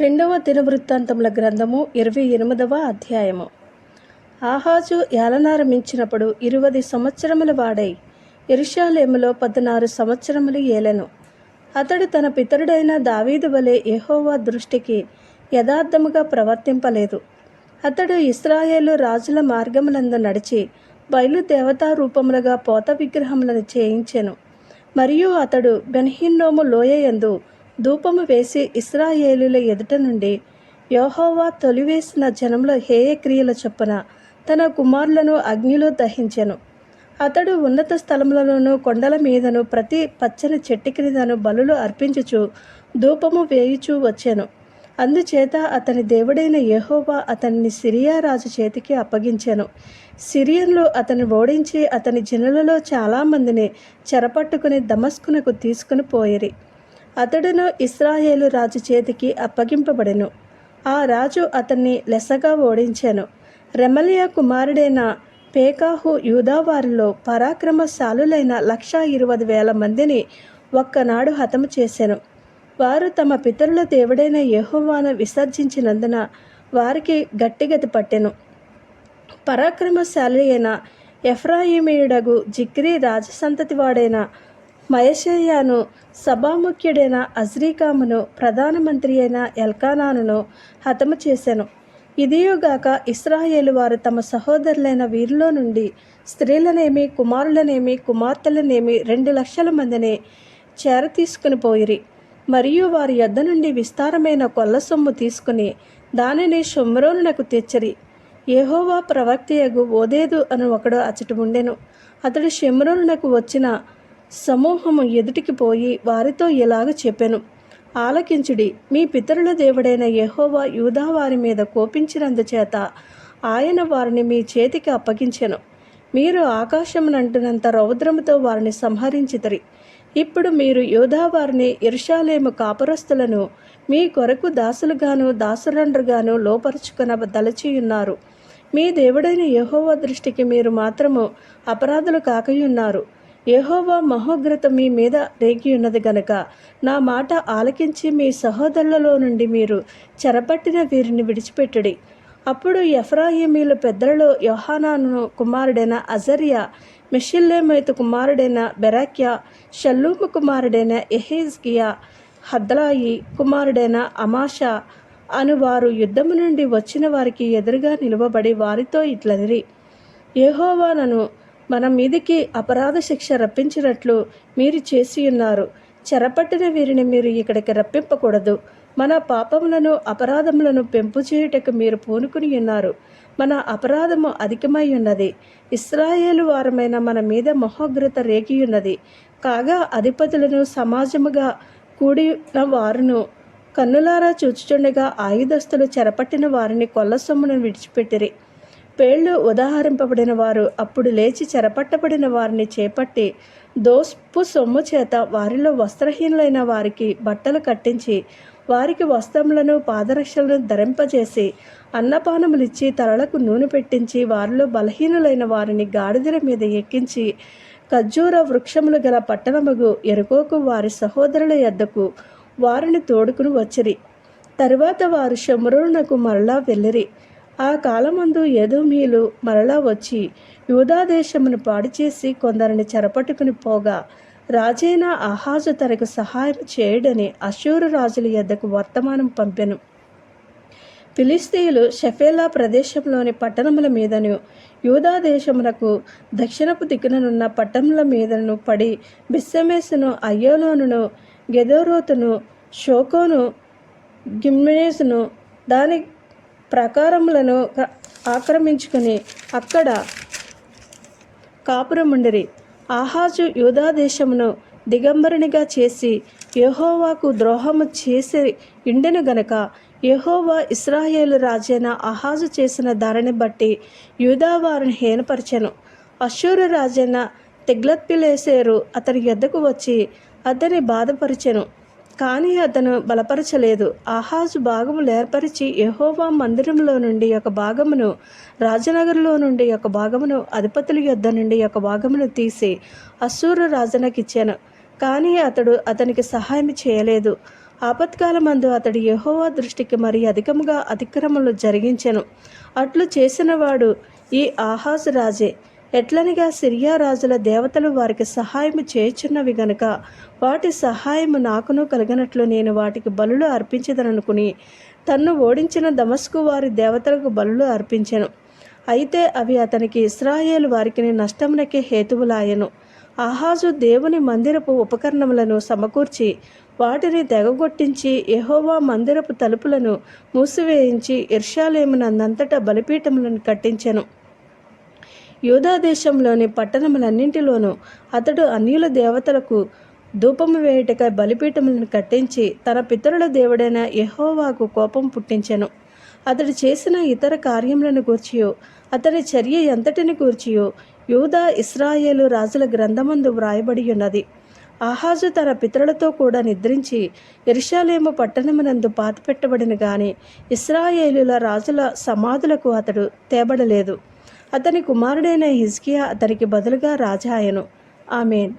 రెండవ దినవృత్తాంతముల గ్రంథము ఇరవై ఎనిమిదవ అధ్యాయము. ఆహాజు ఏలనారంభించినప్పుడు ఇరువది సంవత్సరముల వాడై ఎరుషాలేములో పద్నారు సంవత్సరములు ఏలెను. అతడు తన పితరుడైన దావీదు వలె ఎహోవా దృష్టికి యథార్థముగా ప్రవర్తింపలేదు. అతడు ఇస్రాయేలు రాజుల మార్గములందు నడిచి బయలు దేవతా రూపములుగా పోత విగ్రహములను చేయించెను. మరియు అతడు బెన్హిన్నోము లోయందు ధూపము వేసి ఇస్రాయేలుల ఎదుట నుండి యోహోవా తొలివేసిన జనముల హేయ క్రియల చొప్పున తన కుమారులను అగ్నిలో దహించెను. అతడు ఉన్నత స్థలములలోనూ కొండల మీదను ప్రతి పచ్చని చెట్టు క్రిందను బలులు అర్పించుచు ధూపము వేయుచూ వచ్చాను. అందుచేత అతని దేవుడైన యెహోవా అతన్ని సిరియా రాజు చేతికి అప్పగించాను. సిరియన్లు అతని ఓడించి అతని జనులలో చాలామందిని చెరపట్టుకుని దమస్కునకు తీసుకుని పోయిరి. అతడును ఇస్రాయేలు రాజు చేతికి అప్పగింపబడెను. ఆ రాజు అతన్ని లెసగా ఓడించాను. రెమలియా కుమారుడైన పేకాహు యూదావారిలో పరాక్రమశాలులైన లక్షా ఇరవై వేల మందిని ఒక్కనాడు హతము చేశాను వారు తమ పితరుల దేవుడైన యహోవాను విసర్జించినందున వారికి గట్టిగతి పట్టెను. పరాక్రమశాలి అయిన ఎఫ్రాయిమీయుడగు జిక్రీ రాజసంతతి వాడైన మయషేయాను సభాముఖ్యుడైన అజ్రీకామును ప్రధానమంత్రి అయిన ఎల్కానాను హతము చేశాను ఇదియుగాక ఇస్రాయేలు వారు తమ సహోదరులైన వీరిలో నుండి స్త్రీలనేమి కుమారులనేమి కుమార్తెలనేమి రెండు లక్షల మందిని చేర తీసుకుని పోయిరి. మరియు వారి యొద్ద నుండి విస్తారమైన కొల్ల సొమ్ము తీసుకుని దానిని షొమ్రోనునకు తెచ్చరి. ఏహోవా ప్రవక్తయగు ఓదేదు అని ఒకడు అచట ఉండెను. అతడు షెమ్రోనునకు వచ్చిన సమూహము ఎదుటికి పోయి వారితో ఇలాగ చెప్పెను. ఆలకించుడి మీ పితరుల దేవుడైన యహోవా యూదా వారి మీద కోపించినందుచేత ఆయన వారిని మీ చేతికి అప్పగించెను. మీరు ఆకాశమునంటున్నంత రౌద్రముతో వారిని సంహరించితరి. ఇప్పుడు మీరు యోధావారిని ఇర్షాలేము కాపురస్తులను మీ కొరకు దాసులుగాను దాసులండ్రుగాను లోపరుచుకున దలచియున్నారు మీ దేవుడైన యహోవ దృష్టికి మీరు మాత్రము అపరాధులు కాకయున్నారు. యహోవా మహోగ్రత మీ మీద రేగి ఉన్నది గనక. నా మాట ఆలకించి మీ సహోదరులలో నుండి మీరు చెరపట్టిన వీరిని విడిచిపెట్టుడి. అప్పుడు ఎఫ్రాయిమీల పెద్దలలో యోహానాను కుమారుడైన అజరియా మెషిల్లేమైతు కుమారుడైన బెరాక్యా షల్లూము కుమారుడైన ఎహేజ్కియా హద్లాయి కుమారుడైన అమాషా అను వారు యుద్ధము నుండి వచ్చిన వారికి ఎదురుగా నిలువబడి వారితో ఇట్లనిరి. యెహోవానను మన మీదికి అపరాధ శిక్ష రప్పించినట్లు మీరు చేసి ఉన్నారు. చెరపట్టిన వీరిని మీరు ఇక్కడికి రప్పింపకూడదు. మన పాపములను అపరాధములను పెంపు చేయుటకు మీరు పూనుకుని ఉన్నారు. మన అపరాధము అధికమై ఉన్నది. ఇస్రాయేలు వారమైన మన మీద మహోగ్రత రేగి ఉన్నది కాగా అధిపతులను సమాజముగా కూడిన వారును కన్నులారా చూచుచుండగా ఆయుధస్తులు చెరపట్టిన వారిని కొల్ల సొమ్మును విడిచిపెట్టిరి. పేళ్ళు ఉదాహరింపబడిన వారు అప్పుడు లేచి చెరపట్టబడిన వారిని చేపట్టి దోస్పు సొమ్ము చేత వారిలో వస్త్రహీనులైన వారికి బట్టలు కట్టించి వారికి వస్త్రములను పాదరక్షలను ధరింపజేసి అన్నపానములిచ్చి తలలకు నూనె పెట్టించి వారిలో బలహీనులైన వారిని గాడిదల మీద ఎక్కించి ఖర్జూర వృక్షములు గల పట్టణముగు ఎరుకోకు వారి సహోదరుల ఎద్దకు వారిని తోడుకుని వచ్చిరి. తరువాత వారు శమరునకు మరలా వెళ్ళిరి. ఆ కాలమందు ఎదోమీలు మరలా వచ్చి యూదాదేశమును పాడిచేసి కొందరిని చెరపట్టుకుని పోగా రాజైన ఆహాజు తనకు సహాయం చేయడని అశూరు రాజుల యొద్దకు వర్తమానం పంపెను. ఫిలిస్తీయులు షఫేలా ప్రదేశంలోని పట్టణముల మీదను యూదాదేశమునకు దక్షిణపు దిక్కుననున్న పట్టణముల మీదను పడి బిస్సమేసును అయ్యోలోనును గెదోరోతును షోకోను గిమ్నేసును దాని ప్రకారములను ఆక్రమించుకుని అక్కడ కాపురముండిరి. ఆహాజు యూదాదేశమును దిగంబరునిగా చేసి యెహోవాకు ద్రోహము చేసి ఇండెను గనక యహోవా ఇస్రాయేలు రాజైన అహాజు చేసిన దారిని బట్టి యూదా వారిని అశూరు రాజైన తెగ్లత్పిలేసేరు అతని యొద్దకు వచ్చి అతని బాధపరిచెను. కానీ అతను బలపరచలేదు. ఆహాజు భాగములు ఏర్పరిచి యహోవా మందిరంలో నుండి ఒక భాగమును రాజనగర్లో నుండి ఒక భాగమును అధిపతుల యొద్ద నుండి ఒక భాగమును తీసి అస్సూరు రాజునకిచ్చాను. కానీ అతడు అతనికి సహాయం చేయలేదు. ఆపత్కాలమందు అతడు యహోవా దృష్టికి మరి అధికముగా అతిక్రమలు జరిగించెను. అట్లు చేసినవాడు ఈ ఆహాజు రాజే. ఎట్లనిగా సిరియా రాజుల దేవతలు వారికి సహాయము చేయుచున్నవి గనుక వాటి సహాయము నాకును కలిగినట్లు నేను వాటికి బలులు అర్పించదననుకుని తన్ను ఓడించిన దమస్కు వారి దేవతలకు బలులు అర్పించెను. అయితే అవి అతనికి ఇస్రాయేల్ వారికి నష్టమునకే హేతువులాయెను. ఆహాజు దేవుని మందిరపు ఉపకరణములను సమకూర్చి వాటిని తెగగొట్టించి యహోవా మందిరపు తలుపులను మూసివేయించి ఇర్షాలేమునందంతటా బలిపీఠములను కట్టించెను. యూదా దేశంలోని పట్టణములన్నింటిలోనూ అతడు అన్యుల దేవతలకు ధూపము వేయుటకై బలిపీఠములను కట్టించి తన పితరుల దేవుడైన యెహోవాకు కోపం పుట్టించెను. అతడు చేసిన ఇతర కార్యములను గూర్చియో అతని చర్య ఎంతటిని గూర్చియో యూదా ఇస్రాయేలు రాజుల గ్రంథమందు వ్రాయబడి ఉన్నది ఆహాజు తన పితరులతో కూడా నిద్రించి ఎరుషాలేము పట్టణమునందు పాతిపెట్టబడిన గాని ఇస్రాయేలుల రాజుల సమాధులకు అతడు తేబడలేదు. అతని కుమారుడైన హిజ్కియా అతనికి బదులుగా రాజా అయను ఆమెన్.